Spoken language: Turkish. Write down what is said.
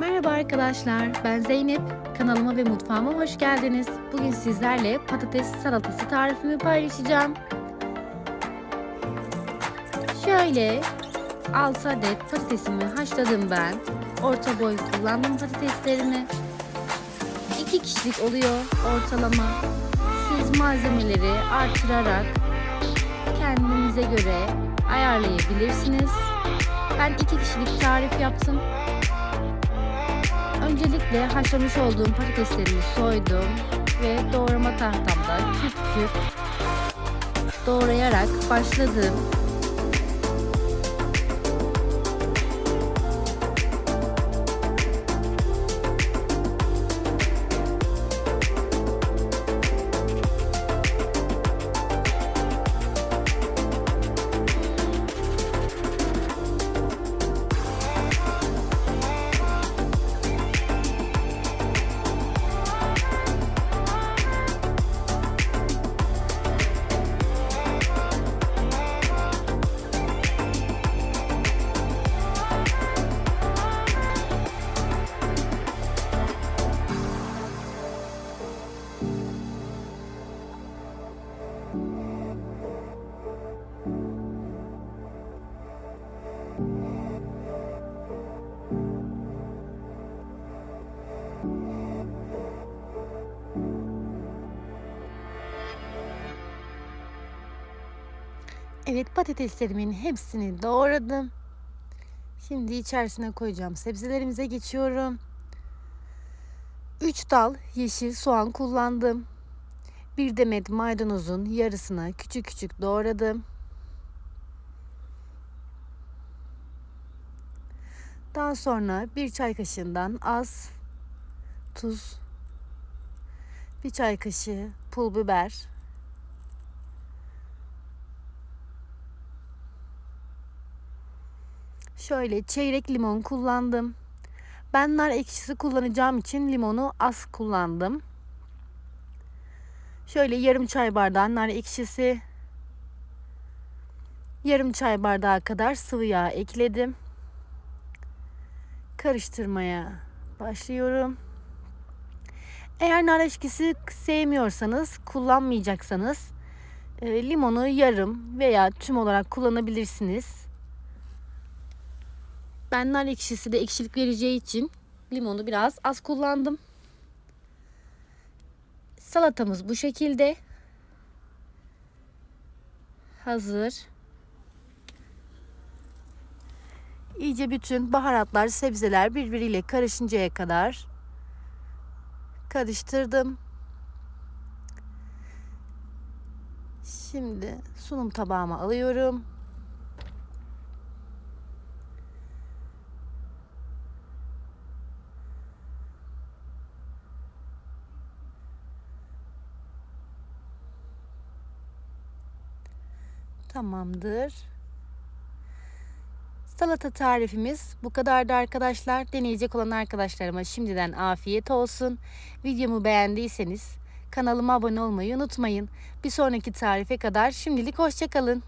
Merhaba arkadaşlar, ben Zeynep. Kanalıma ve mutfağıma hoş geldiniz. Bugün sizlerle patates salatası tarifimi paylaşacağım. Şöyle 6 adet patatesimi haşladım ben. Orta boy kullandım patateslerimi. 2 kişilik oluyor ortalama. Siz malzemeleri artırarak kendinize göre ayarlayabilirsiniz. Ben 2 kişilik tarif yaptım. Öncelikle haşlamış olduğum patateslerimi soydum ve doğrama tahtamda küp küp doğrayarak başladım. Evet patateslerimin hepsini doğradım. Şimdi içerisine koyacağım sebzelerimize geçiyorum. 3 dal yeşil soğan kullandım. Bir demet maydanozun yarısına küçük küçük doğradım. Daha sonra bir çay kaşığından az tuz, bir çay kaşığı pul biber, Şöyle çeyrek limon kullandım. Ben nar ekşisi kullanacağım için limonu az kullandım. Şöyle yarım çay bardağı nar ekşisi, yarım çay bardağı kadar sıvı yağ ekledim. Karıştırmaya başlıyorum. Eğer nar ekşisi sevmiyorsanız, kullanmayacaksanız e, limonu yarım veya tüm olarak kullanabilirsiniz. Ben nar ekşisi de ekşilik vereceği için limonu biraz az kullandım. Salatamız bu şekilde. Hazır. İyice bütün baharatlar, sebzeler birbiriyle karışıncaya kadar karıştırdım. Şimdi sunum tabağıma alıyorum. Tamamdır. Salata tarifimiz bu kadardı arkadaşlar. Deneyecek olan arkadaşlarıma şimdiden afiyet olsun. Videomu beğendiyseniz kanalıma abone olmayı unutmayın. Bir sonraki tarife kadar şimdilik hoşçakalın.